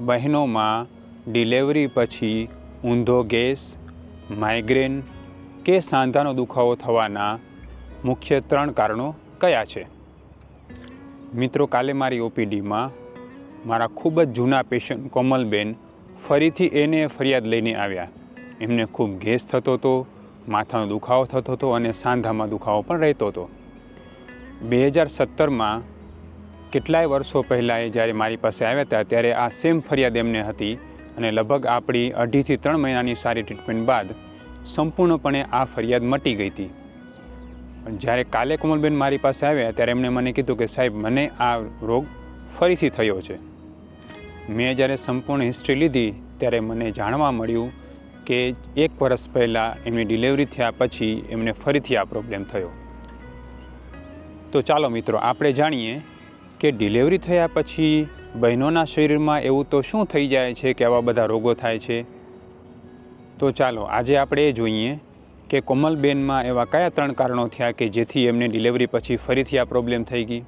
બહેનોમાં delivery પછી ઊંધો gas, migraine કે સાંધાનો દુખાવો થવાના મુખ્ય ત્રણ કારણો કયા છે? મિત્રો, કાલે મારી ઓપીડીમાં મારા ખૂબ જ જૂના પેશન્ટ કોમલબેન ફરીથી એને ફરિયાદ લઈને આવ્યા. એમને ખૂબ ગેસ થતો હતો, માથાનો દુખાવો થતો હતો અને સાંધામાં દુખાવો પણ રહેતો હતો. બે હજાર સત્તરમાં કેટલાય વર્ષો પહેલાં એ જ્યારે મારી પાસે આવ્યા હતા, ત્યારે આ સેમ ફરિયાદ એમને હતી અને લગભગ આપણી અઢીથી ત્રણ મહિનાની સારી ટ્રીટમેન્ટ બાદ સંપૂર્ણપણે આ ફરિયાદ મટી ગઈ હતી. જ્યારે કાલે કોમલબેન મારી પાસે આવ્યા, ત્યારે એમણે મને કીધું કે, સાહેબ, મને આ રોગ ફરીથી થયો છે. મેં જ્યારે સંપૂર્ણ હિસ્ટ્રી લીધી, ત્યારે મને જાણવા મળ્યું કે એક વર્ષ પહેલાં એમની ડિલિવરી થયા પછી એમને ફરીથી આ પ્રોબ્લેમ થયો. તો ચાલો મિત્રો, આપણે જાણીએ કે ડિલિવરી થયા પછી બહેનોના શરીરમાં એવું તો શું થઈ જાય છે કે આવા બધા રોગો થાય છે? તો ચાલો, આજે આપણે એ જોઈએ કે કોમલબેનમાં એવા કયા ત્રણ કારણો થયા કે જેથી એમને ડિલિવરી પછી ફરીથી આ પ્રોબ્લેમ થઈ ગઈ?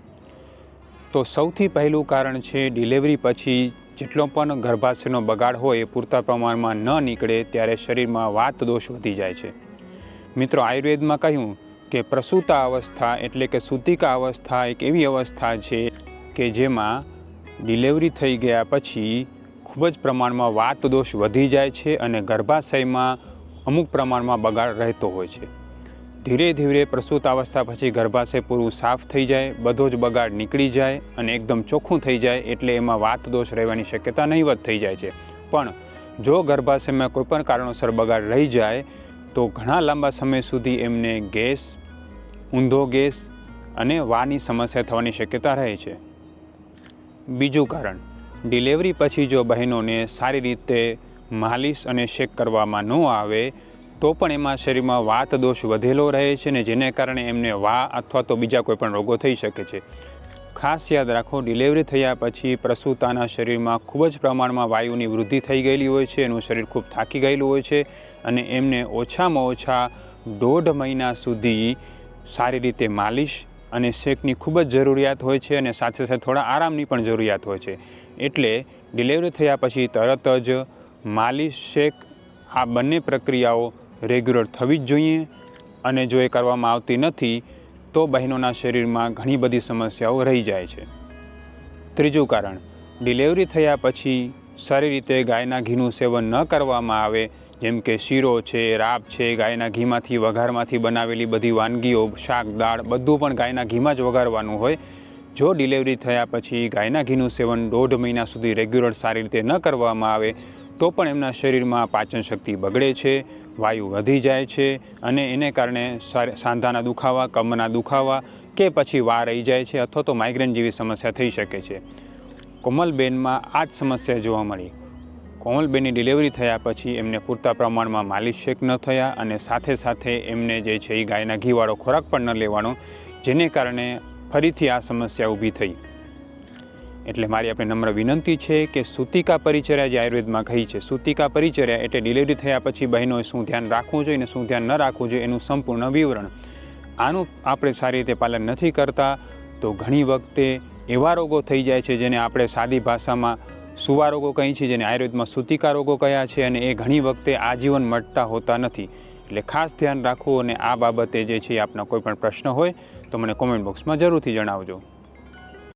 તો સૌથી પહેલું કારણ છે, ડિલિવરી પછી જેટલો પણ ગર્ભાશયનો બગાડ હોય એ પૂરતા પ્રમાણમાં ન નીકળે ત્યારે શરીરમાં વાત દોષ વધી જાય છે. મિત્રો, આયુર્વેદમાં કહ્યું કે પ્રસૂતા અવસ્થા એટલે કે સૂતિકા અવસ્થા એક એવી અવસ્થા છે કે જેમાં ડિલિવરી થઈ ગયા પછી ખૂબ જ પ્રમાણમાં વાત દોષ વધી જાય છે અને ગર્ભાશયમાં અમુક પ્રમાણમાં બગાડ રહેતો હોય છે. ધીરે ધીરે પ્રસૂતાવસ્થા પછી ગર્ભાશય પૂરું સાફ થઈ જાય, બધો જ બગાડ નીકળી જાય અને એકદમ ચોખ્ખું થઈ જાય એટલે એમાં વાત દોષ રહેવાની શક્યતા નહીવત થઈ જાય છે. પણ જો ગર્ભાશયમાં કોઈપણ કારણોસર બગાડ રહી જાય, તો ઘણા લાંબા સમય સુધી એમને ગેસ, ઊંધો ગેસ અને વાની સમસ્યા થવાની શક્યતા રહે છે. બીજું કારણ, ડિલિવરી પછી જો બહેનોને સારી રીતે માલિશ અને શેક કરવામાં ન આવે, તો પણ એમાં શરીરમાં વાત દોષ વધેલો રહે છે ને જેને કારણે એમને વા અથવા તો બીજા કોઈ પણ રોગો થઈ શકે છે. ખાસ યાદ રાખો, ડિલિવરી થયા પછી પ્રસૂતાના શરીરમાં ખૂબ જ પ્રમાણમાં વાયુની વૃદ્ધિ થઈ ગયેલી હોય છે, એનું શરીર ખૂબ થાકી ગયેલું હોય છે અને એમને ઓછામાં ઓછા દોઢ મહિના સુધી સારી રીતે માલિશ અને શેકની ખૂબ જ જરૂરિયાત હોય છે અને સાથે સાથે થોડા આરામની પણ જરૂરિયાત હોય છે. એટલે ડિલિવરી થયા પછી તરત જ માલિશ, શેક, આ બંને પ્રક્રિયાઓ રેગ્યુલર થવી જ જોઈએ. અને જો એ કરવામાં આવતી નથી, તો બહેનોના શરીરમાં ઘણી બધી સમસ્યાઓ રહી જાય છે. ત્રીજું કારણ ડિલિવરી થયા પછી સારી રીતે ગાયના ઘીનું સેવન ન કરવામાં આવે જેમ કે શીરો છે, રાબ છે, ગાયના ઘીમાંથી, વઘારમાંથી બનાવેલી બધી વાનગીઓ, શાક, દાળ, બધું પણ ગાયના ઘીમાં જ વઘારવાનું હોય. જો ડિલિવરી થયા પછી ગાયના ઘીનું સેવન દોઢ મહિના સુધી રેગ્યુલર સારી રીતે ન કરવામાં આવે, તો પણ એમના શરીરમાં પાચન શક્તિ બગડે છે, વાયુ વધી જાય છે અને એને કારણે સાંધાના દુખાવા, કમરના દુખાવા કે પછી વાર રહી જાય છે અથવા તો માઇગ્રેન જેવી સમસ્યા થઈ શકે છે. કોમલબેનમાં આ જ સમસ્યા જોવા મળી. કોમલબેનની ડિલિવરી થયા પછી એમને પૂરતા પ્રમાણમાં માલિશ શેક ન થયા અને સાથે સાથે એમને જે છે એ ગાયના ઘીવાળો ખોરાક પણ ન લેવાનો, જેને કારણે ફરીથી આ સમસ્યા ઊભી થઈ. એટલે મારી આપણે નમ્ર વિનંતી છે કે સૂતિકા પરિચર્યા જે આયુર્વેદમાં કહી છે, સૂતિકા પરિચર્યા એટલે ડિલિવરી થયા પછી બહેનોએ શું ધ્યાન રાખવું જોઈએ અને શું ધ્યાન ન રાખવું જોઈએ એનું સંપૂર્ણ વિવરણ. આનું આપણે સારી રીતે પાલન નથી કરતા, તો ઘણી વખતે એવા રોગો થઈ જાય છે જેને આપણે સાદી ભાષામાં સુવા રોગો કહીએ છીએ જેને આયુર્વેદમાં સૂતિકા રોગો કયા છે અને એ ઘણી વખતે આજીવન મટતા હોતા નથી. એટલે ખાસ ધ્યાન રાખવું અને આ બાબતે જે છે આપના કોઈ પણ પ્રશ્ન હોય તો મને કોમેન્ટ બોક્સમાં જરૂરથી જણાવજો.